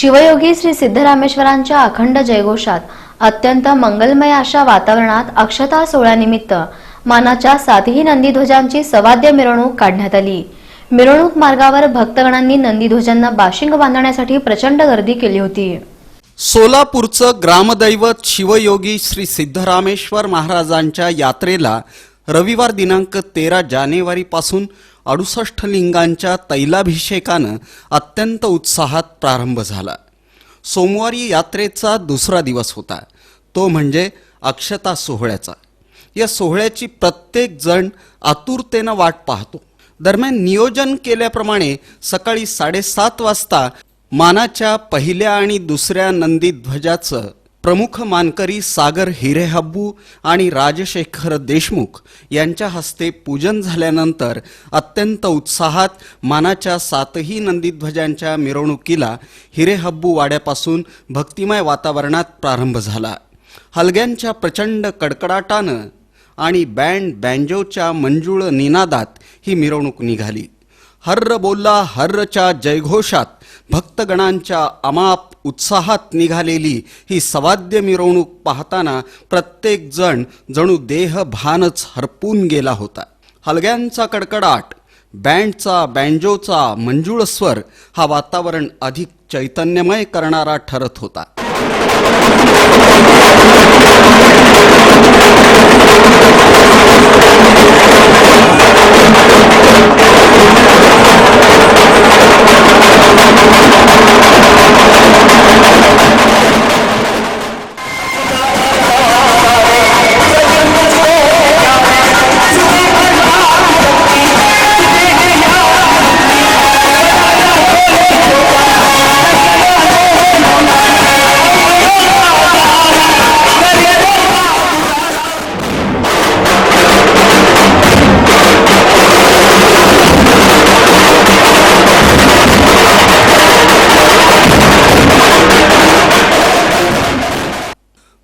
शिवयोगी श्री सिद्धरामेश्वरांच्या अखंड जयघोषात अत्यंत मंगलमय अशा वातावरणात अक्षता सोहळ्यानिमित्त मानाच्या सातही नंदीध्वजांची सवाद्य मिरवणूक काढण्यात आली. मिरवणूक मार्गावर भक्तगणांनी नंदीध्वजांना बाशिंग बांधण्यासाठी प्रचंड गर्दी केली होती. सोलापूरचं ग्रामदैवत शिवयोगी श्री सिद्धरामेश्वर महाराजांच्या यात्रेला रविवार दिनांक तेरा जानेवारीपासून अडुसष्ट लिंगांच्या तैलाभिषेकानं अत्यंत उत्साहात प्रारंभ झाला. सोमवारी यात्रेचा दुसरा दिवस होता. तो म्हणजे अक्षता सोहळ्याचा. या सोहळ्याची प्रत्येक जण आतुरतेनं वाट पाहतो. दरम्यान नियोजन केल्याप्रमाणे सकाळी साडेसात वाजता मानाच्या पहिल्या आणि दुसऱ्या नंदी ध्वजाचं प्रमुख मानकरी सागर हिरेहब्बू आणि राजशेखर देशमुख यांच्या हस्ते पूजन झाल्यानंतर अत्यंत उत्साहात मानाच्या सातही नंदीध्वजांच्या मिरवणुकीला हिरेहब्बू वाड्यापासून भक्तिमय वातावरणात प्रारंभ झाला. हलग्यांच्या प्रचंड कडकडाटानं आणि बँड बँजोच्या मंजूळ निनादात ही मिरवणूक निघाली. हर्र बोल्ला हर्रच्या जयघोषात भक्तगणांच्या अमाप उत्साहात निघालेली ही सवाद्य मिरवणूक पाहताना प्रत्येक जण जणू देह भानच हरपून गेला होता. हलग्यांचा कडकडाट बँडचा बँजोचा मंजुळ स्वर हा वातावरण अधिक चैतन्यमय करणारा ठरत होता.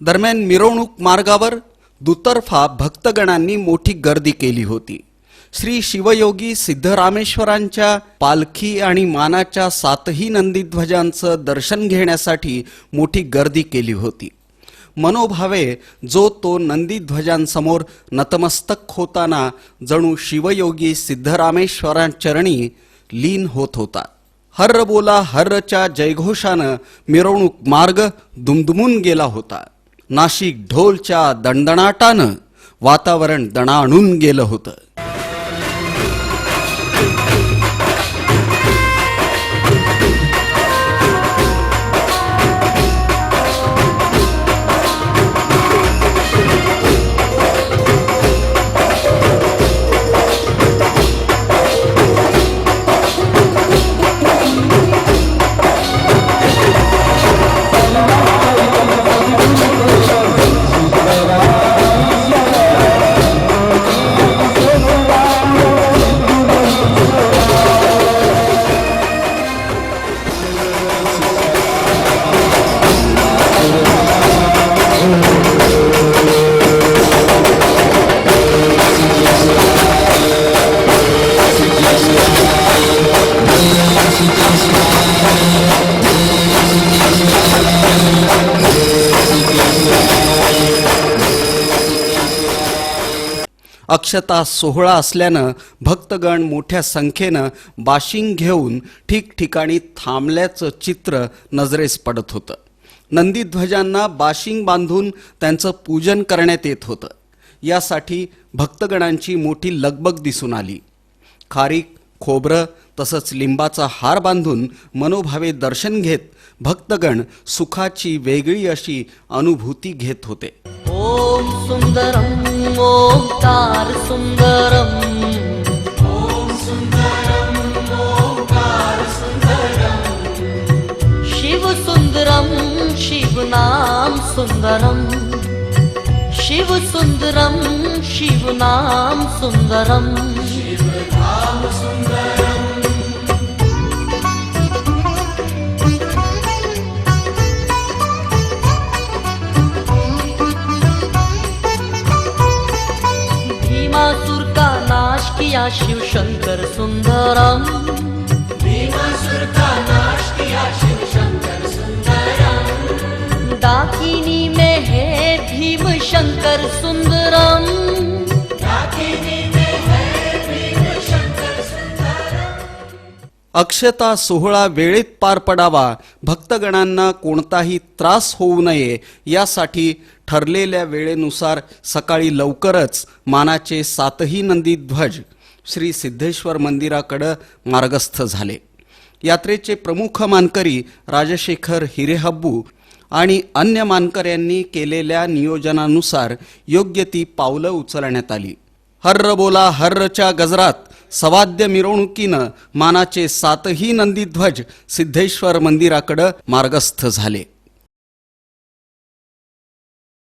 दरम्यान मिरवणूक मार्गावर दुतर्फा भक्तगणांनी मोठी गर्दी केली होती. श्री शिवयोगी सिद्धरामेश्वरांच्या पालखी आणि मानाच्या सातही नंदीध्वजांचं दर्शन घेण्यासाठी मोठी गर्दी केली होती. मनोभावे जो तो नंदीध्वजांसमोर नतमस्तक होताना जणू शिवयोगी सिद्धरामेश्वरांचरणी लीन होत होता. हर्र बोला हर्रच्या जयघोषानं मिरवणूक मार्ग दुमदुमून गेला होता. नाशिक ढोलच्या दणदणाटानं वातावरण दणाणून गेलं होतं. अक्षता सोहळा असल्यानं भक्तगण मोठ्या संख्येनं बाशिंग घेऊन ठिकठिकाणी थांबल्याचं चित्र नजरेस पडत होतं. नंदीध्वजांना बाशिंग बांधून त्यांचं पूजन करण्यात येत होतं. यासाठी भक्तगणांची मोठी लगबग दिसून आली. खारीक खोबरं तसंच लिंबाचा हार बांधून मनोभावे दर्शन घेत भक्तगण सुखाची वेगळी अशी अनुभूती घेत होते. ഓം സുന്ദരം ഓം താര സുന്ദരം. ഓം സുന്ദരം ഓം താര സുന്ദരം ശിവ സുന്ദരം ശിവനാം സുന്ദരം. ശിവ സുന്ദരം ശിവനാം സുന്ദരം ശിവനാം സുന്ദരം. शिवशंकर सुंदरम. दाकिनी में है भीम शंकर सुंदरम. अक्षता सोहळा वेळेत पार पडावा भक्तगणांना कोणताही त्रास होऊ नये यासाठी ठरलेल्या वेळेनुसार सकाळी लवकरच मानाचे सातही नंदी ध्वज श्री सिद्धेश्वर मंदिराकडं मार्गस्थ झाले. यात्रेचे प्रमुख मानकरी राजशेखर हिरेहब्बू आणि अन्य मानकऱ्यांनी केलेल्या नियोजनानुसार योग्य ती पावलं उचलण्यात आली. हर्र बोला हर्रच्या गजरात सवाद्य मिरवणुकीनं मानाचे सातही नंदीध्वज सिद्धेश्वर मंदिराकडं मार्गस्थ झाले.